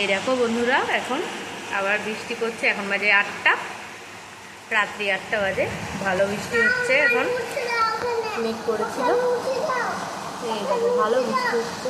এই দেখো বন্ধুরা, এখন আবার বৃষ্টি করছে এখন বাজে আটটা। রাত্রি আটটা বাজে, ভালো বৃষ্টি হচ্ছে এখন। মেঘ করেছিল। ভালো বৃষ্টি হচ্ছে।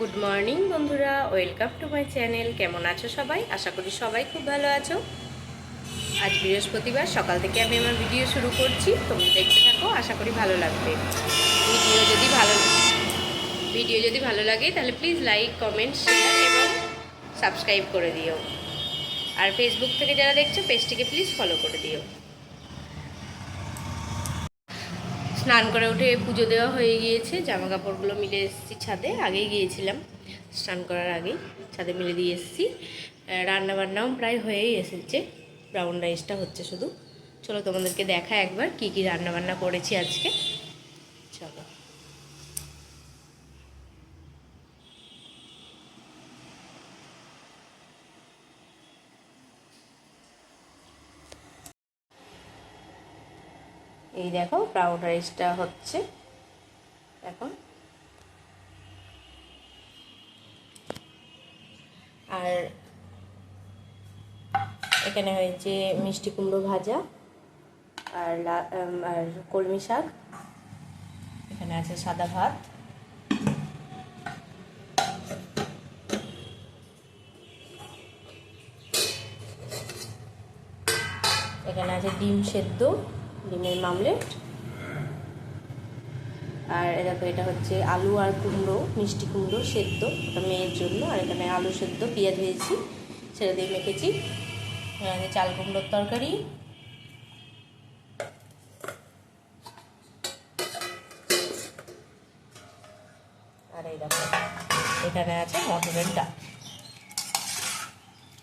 গুড মর্নিং বন্ধুরা। ওয়েলকাম টু মাই চ্যানেল কেমন আছো সবাই? আশা করি সবাই খুব ভালো আছো। আজ বৃহস্পতিবার, সকাল থেকে আমি আমার ভিডিও শুরু করছি। তোমরা দেখতে থাকো, আশা করি ভালো লাগবে। ভিডিও যদি ভালো ভিডিও যদি ভালো লাগে, তাহলে প্লিজ লাইক কমেন্ট শেয়ার এবং সাবস্ক্রাইব করে দিও। আর ফেসবুক থেকে যারা দেখছ পেজটিকে প্লিজ ফলো করে দিও। স্নান করে উঠে পুজো দেওয়া হয়ে গিয়েছে জামা কাপড়গুলো মিলে এসেছি ছাদে, আগেই গিয়েছিলাম স্নান করার আগেই, ছাদে মিলে দিয়ে এসেছি। রান্নাবান্নাও প্রায় হয়েই এসেছে ব্রাউন রাইসটা হচ্ছে শুধু। চলো তোমাদেরকে দেখা একবার কি কি রান্নাবান্না করেছি আজকে। চলো। এই দেখো ব্রাউন রাইসটা হচ্ছে। এখন আর এখানে হয়েছে মিষ্টি কুমড়ো ভাজা আর আর কলমি শাক। এখানে আছে সাদা ভাত। এখানে আছে ডিম সেদ্ধ। ডিমের মামলেট। আর দেখো, এটা হচ্ছে আলু আর কুমড়ো, মিষ্টি কুমড়ো সেদ্ধ ওটা মেয়ের জন্য। আর এখানে আলু সেদ্ধ, পেঁয়াজ ভেজেছি ছেড়ে দিয়ে মেখেছি। চাল কুমড়োর তরকারি। আর এই দেখো, এখানে আছে মটরের ডাল।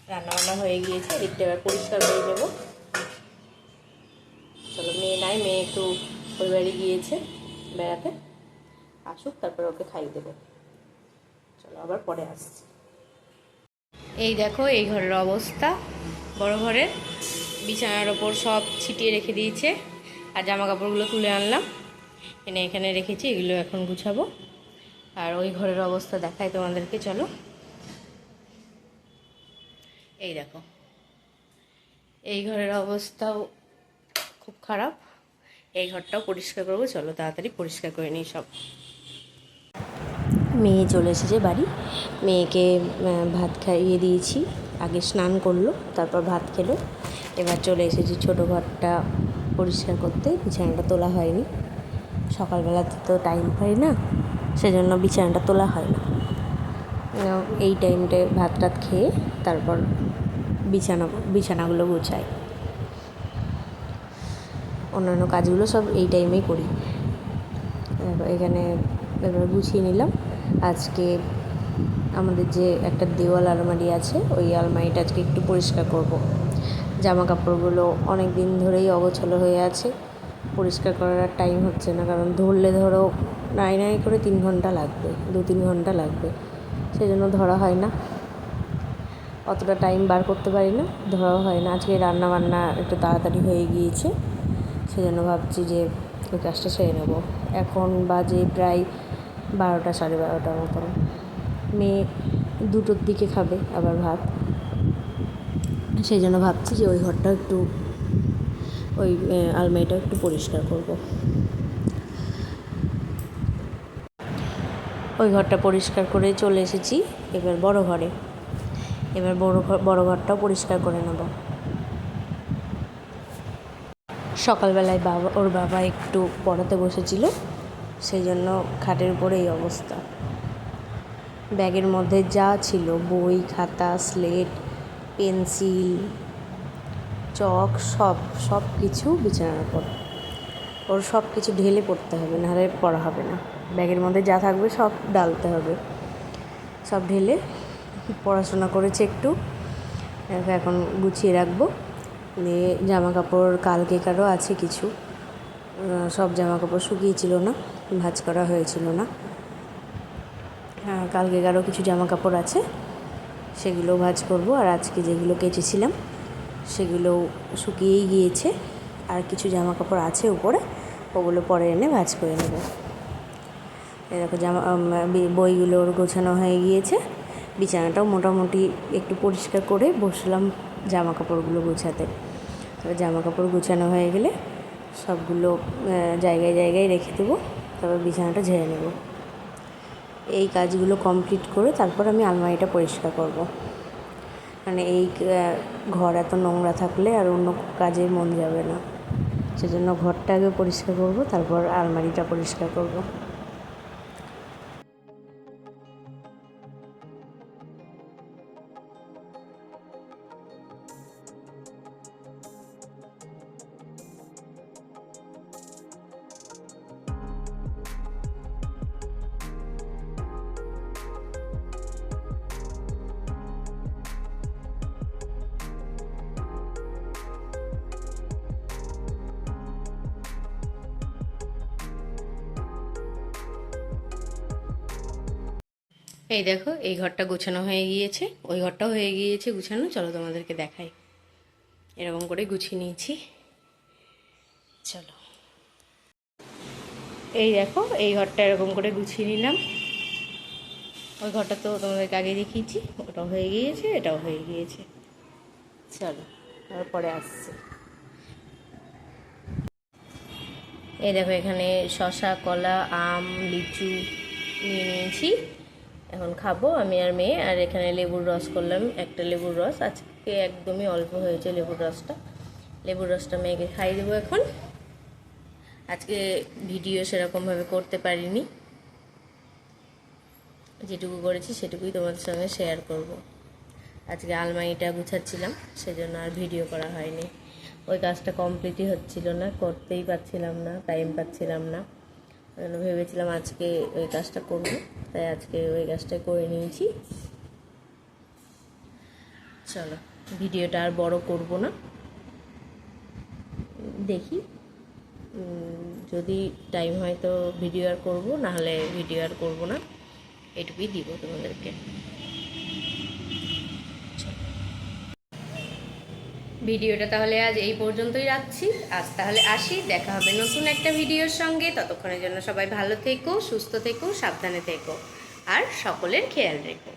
রান্না বান্না হয়ে গিয়েছে, এদিকটা এবার পরিষ্কার করে নেব। নাই মেয়ে একটু ওই বাড়ি গিয়েছে বেড়াতে। আসুক, তারপর ওকে খাইয়ে দেবো। চলো, আবার পরে আসছি। এই দেখো, এই ঘরের অবস্থা। বড় ঘরের বিছানার ওপর সব ছিটিয়ে রেখে দিয়েছে। আর জামা কাপড়গুলো তুলে আনলাম। এনে এখানে রেখেছি, এগুলো এখন গুছাবো। আর ওই ঘরের অবস্থা দেখাই তোমাদেরকে, চলো। এই দেখো। এই ঘরের অবস্থাও খুব খারাপ। এই ঘরটাও পরিষ্কার করব। চলো তাড়াতাড়ি পরিষ্কার করে নিই সব। মেয়ে চলে এসেছে বাড়ি। মেয়েকে ভাত খাইয়ে দিয়েছি। আগে স্নান করল, তারপর ভাত খেলো। এবার চলে এসেছি ছোটো ঘরটা পরিষ্কার করতে। বিছানাটা তোলা হয়নি। সকালবেলাতে তো টাইম পাই না, সেজন্য বিছানাটা তোলা হয় না। এই টাইমটায় ভাত টাত খেয়ে তারপর বিছানা, বিছানাগুলো গুছাই। অন্যান্য কাজগুলো সব এই টাইমেই করি। এখানে এবার গুছিয়ে নিলাম। আজকে আমাদের যে একটা দেওয়াল আলমারি আছে, ওই আলমারিটা আজকে একটু পরিষ্কার করব। জামা কাপড়গুলো অনেক দিন ধরেই অগোছলো হয়ে আছে। পরিষ্কার করার আর টাইম হচ্ছে না, কারণ ধরলে ধরো নাই নাই করে তিন ঘণ্টা লাগবে, দু তিন ঘণ্টা লাগবে। সেই জন্য ধরা হয় না। অতটা টাইম বার করতে পারি না, ধরাও হয় না। আজকে রান্না বান্না একটু তাড়াতাড়ি হয়ে গিয়েছে। সেজন্য ভাবছি যে ওই কাজটা সেরে নেব। এখন বাজে প্রায় বারোটা, সাড়ে বারোটার মতন। মেয়ে দুটোর দিকে খাবে আবার ভাত। সেই জন্য ভাবছি যে ওই ঘরটা একটু, ওই আলমারিটা একটু পরিষ্কার করব। ওই ঘরটা পরিষ্কার করে চলে এসেছি, এবার বড় ঘরে। এবার বড় ঘর বড় ঘরটাও পরিষ্কার করে নেব। সকালবেলায় বাবা, ওর বাবা একটু পড়াতে বসেছিল, সেই জন্য খাটের উপরে এই অবস্থা। ব্যাগের মধ্যে যা ছিল, বই, খাতা, স্লেট, পেন্সিল, চক, সব সব কিছু বিছানার উপর। ওর সব কিছু ঢেলে পড়তে হবে নাহলে পড়া হবে না। ব্যাগের মধ্যে যা থাকবে সব ডালতে হবে। সব ঢেলে পড়াশোনা করেছে একটু, এখন গুছিয়ে রাখব। দিয়ে জামা কাপড় কালকেকারও আছে কিছু। সব জামা কাপড় শুকিয়েছিল না, ভাজ করা হয়েছিল না। হ্যাঁ কালকেকারও কিছু জামা কাপড় আছে, সেগুলো ভাজ করব। আর আজকে যেগুলো কেচেছিলাম, সেগুলো শুকিয়েই গিয়েছে। আর কিছু জামা কাপড় আছে উপরে, ওগুলো পরে এনে ভাজ করে নেব। এরকম জামা বইগুলোর গোছানো হয়ে গিয়েছে। বিছানাটাও মোটামুটি একটু পরিষ্কার করে বসলাম জামা কাপড়গুলো গোছাতে। তবে জামা কাপড় গুছানো হয়ে গেলে সবগুলো জায়গায় জায়গায় রেখে দেবো। তারপর বিছানাটা ঝেড়ে নেব। এই কাজগুলো কমপ্লিট করে তারপর আমি আলমারিটা পরিষ্কার করব। মানে এই ঘর এত নোংরা থাকলে আর অন্য কাজে মন যাবে না। সেজন্য ঘরটা আগে পরিষ্কার করব, তারপর আলমারিটা পরিষ্কার করব। এই দেখো, এই ঘরটা গোছানো হয়ে গিয়েছে। ওই ঘরটাও হয়ে গিয়েছে গুছানো। চলো তোমাদেরকে দেখাই। এরকম করে গুছিয়ে নিয়েছি। চলো। এই দেখো, এই ঘরটা এরকম করে গুছিয়ে নিলাম। ওই ঘরটা তো তোমাদেরকে আগে দেখিয়েছি। ওটাও হয়ে গিয়েছে, এটাও হয়ে গিয়েছে। চলো, তারপরে আসছে। এই দেখো, এখানে শশা, কলা, আম, লিচু নিয়ে নিয়েছি। এখন খাব আমি আর মেয়ে, আর এখানে লেবুর রস করলাম, একটা লেবুর রস। আজকে একদমই অল্প হয়েছে লেবুর রসটা। লেবুর রসটা মেয়েকে খাইয়ে দেবো এখন। আজকে ভিডিও সেরকমভাবে করতে পারিনি। যেটুকু করেছি সেটুকুই তোমাদের সঙ্গে শেয়ার করব। আজকে আলমারিটা গুছাচ্ছিলাম, সেজন্য আর ভিডিও করা হয়নি। ওই কাজটা কমপ্লিটই হচ্ছিল না, করতেই পারছিলাম না টাইম পাচ্ছিলাম না। জন্য ভেবেছিলাম আজকে ওই কাজটা করব, তাই আজকে ওই কাজটা করে নিয়েছি। চলো, ভিডিওটা আর বড় করব না। দেখি যদি টাইম হয় তো ভিডিও আর করব, নাহলে ভিডিও আর করব না। এটুকুই দিব তোমাদেরকে। ভিডিওটা তাহলে আজ এই পর্যন্তই রাখছি। আজ তাহলে আসি, দেখা হবে নতুন একটা ভিডিওর সঙ্গে। ততক্ষণের জন্য সবাই ভালো থেকো, সুস্থ থেকো, সাবধানে থেকো। আর সকলের খেয়াল রেখো।